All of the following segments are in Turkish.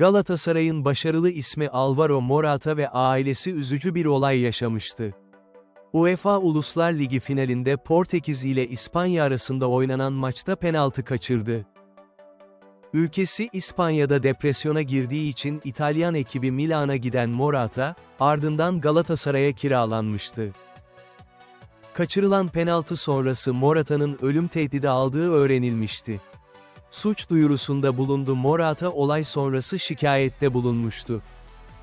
Galatasaray'ın başarılı ismi Alvaro Morata ve ailesi üzücü bir olay yaşamıştı. UEFA Uluslar Ligi finalinde Portekiz ile İspanya arasında oynanan maçta penaltı kaçırdı. Ülkesi İspanya'da depresyona girdiği için İtalyan ekibi Milan'a giden Morata, ardından Galatasaray'a kiralanmıştı. Kaçırılan penaltı sonrası Morata'nın ölüm tehdidi aldığı öğrenilmişti. Suç duyurusunda bulundu Morata olay sonrası şikayette bulunmuştu.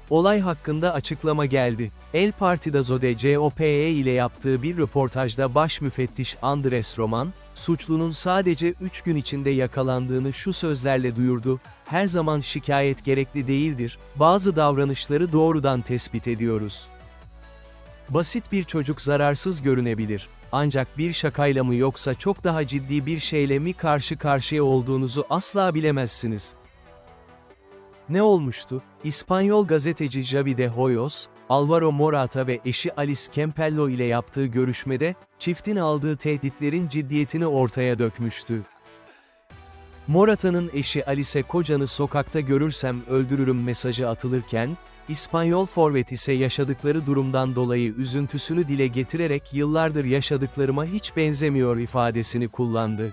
Olay hakkında açıklama geldi. El Partidazo de COPE ile yaptığı bir röportajda baş müfettiş Andres Roman, suçlunun sadece 3 gün içinde yakalandığını şu sözlerle duyurdu, her zaman şikayet gerekli değildir, bazı davranışları doğrudan tespit ediyoruz. Basit bir çocuk zararsız görünebilir. Ancak bir şakayla mı yoksa çok daha ciddi bir şeyle mi karşı karşıya olduğunuzu asla bilemezsiniz. Ne olmuştu? İspanyol gazeteci Javi de Hoyos, Alvaro Morata ve eşi Alice Campello ile yaptığı görüşmede, çiftin aldığı tehditlerin ciddiyetini ortaya dökmüştü. Morata'nın eşi Alice kocanı sokakta görürsem öldürürüm mesajı atılırken, İspanyol forvet ise yaşadıkları durumdan dolayı üzüntüsünü dile getirerek yıllardır yaşadıklarıma hiç benzemiyor ifadesini kullandı.